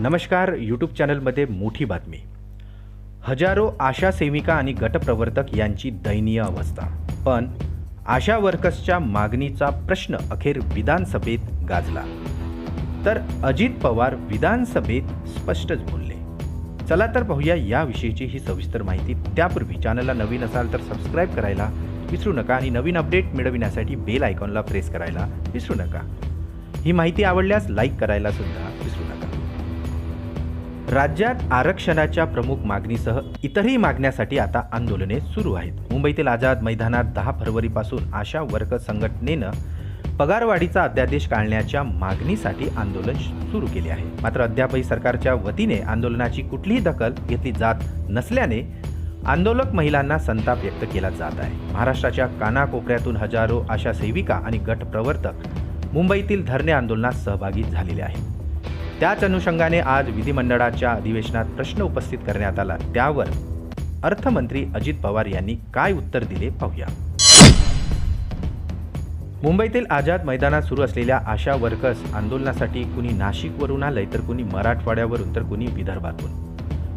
नमस्कार यूट्यूब चॅनलमध्ये मोठी बातमी. हजारो आशा सेविका आणि गटप्रवर्तक यांची दयनीय अवस्था. पण आशा वर्कर्सच्या मागणीचा प्रश्न अखेर विधानसभेत गाजला. तर अजित पवार विधानसभेत स्पष्टच बोलले. चला तर पाहूया याविषयीची ही सविस्तर माहिती. त्यापूर्वी चॅनलला नवीन असाल तर सबस्क्राईब करायला विसरू नका आणि नवीन अपडेट मिळविण्यासाठी बेल आयकॉनला प्रेस करायला विसरू नका. ही माहिती आवडल्यास लाईक करायला सुद्धा विसरू नका. राज्यात आरक्षणाच्या प्रमुख मागणीसह इतरही मागण्यासाठी आता आंदोलने सुरू आहेत. मुंबईतील आझाद मैदानात दहा फरवरीपासून आशा वर्ग संघटनेनं पगारवाढीचा अध्यादेश काढण्याच्या मागणीसाठी आंदोलन सुरू केले आहे. मात्र अद्यापही सरकारच्या वतीने आंदोलनाची कुठलीही दखल घेतली जात नसल्याने आंदोलक महिलांना संताप व्यक्त केला जात आहे. महाराष्ट्राच्या कानाकोपऱ्यातून हजारो आशा सेविका आणि गट प्रवर्तक मुंबईतील धरणे आंदोलनात सहभागी झालेले आहेत. त्याच अनुषंगाने आज विधिमंडळाच्या अधिवेशनात प्रश्न उपस्थित करण्यात आला. त्यावर अर्थमंत्री अजित पवार यांनी काय उत्तर दिले पाहूया. मुंबईतील आझाद मैदानात सुरू असलेल्या आशा वर्कर्स आंदोलनासाठी कुणी नाशिकवरून आलंय तर कुणी मराठवाड्यावरून तर कुणी विदर्भातून.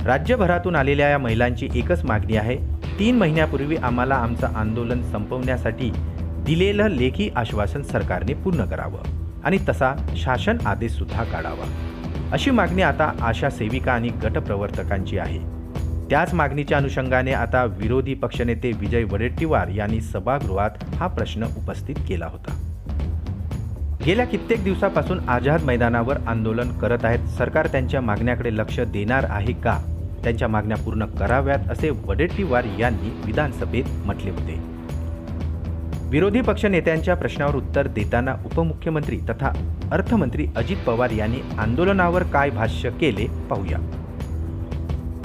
राज्यभरातून आलेल्या या महिलांची एकच मागणी आहे तीन महिन्यापूर्वी आम्हाला आमचं आंदोलन संपवण्यासाठी दिलेलं लेखी आश्वासन सरकारने पूर्ण करावं आणि तसा शासन आदेश सुद्धा काढावा. अशी मागणी आता आशा सेविका आणि गटप्रवर्तकांची आहे. त्याच मागणीच्या अनुषंगाने आता विरोधी पक्षनेते विजय वडेट्टीवार यांनी सभागृहात हा प्रश्न उपस्थित केला होता. गेल्या कित्येक दिवसापासून आझाद मैदानावर आंदोलन करत आहेत. सरकार त्यांच्या मागण्याकडे लक्ष देणार आहे का? त्यांच्या मागण्या पूर्ण कराव्यात असे वडेट्टीवार यांनी विधानसभेत म्हटले होते. विरोधी पक्षनेत्यांच्या प्रश्नावर उत्तर देताना उपमुख्यमंत्री तथा अर्थमंत्री अजित पवार यांनी आंदोलनावर काय भाष्य केले पाहूया.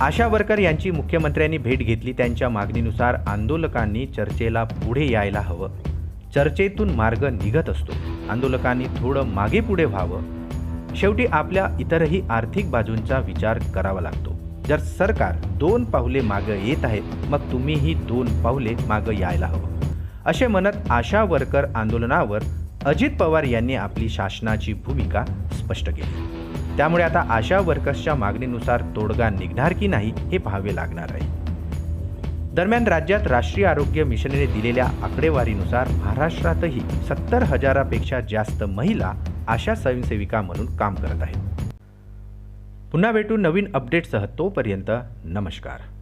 आशा वर्कर यांची मुख्यमंत्र्यांनी भेट घेतली त्यांच्या मागणीनुसार आंदोलकांनी चर्चेला पुढे यायला हवं. चर्चेतून मार्ग निघत असतो. आंदोलकांनी थोडं मागे पुढे व्हावं. शेवटी आपल्या इतरही आर्थिक बाजूंचा विचार करावा लागतो. जर सरकार दोन पावले मागं येत आहे मग तुम्हीही दोन पावले मागं यायला हवं. असे म्हणत आशा वर्कर आंदोलनावर अजित पवार यांनी आपली शासनाची भूमिका स्पष्ट केली. त्यामुळे आता आशा वर्कर्सच्या मागणीनुसार तोडगा निघणार की नाही हे पाहावे लागणार आहे. दरम्यान राज्यात राष्ट्रीय आरोग्य मिशनने दिलेल्या आकडेवारीनुसार महाराष्ट्रातही सत्तर हजारापेक्षा जास्त महिला आशा स्वयंसेविका म्हणून काम करत आहेत. पुन्हा भेटू नवीन अपडेटसह तोपर्यंत नमस्कार.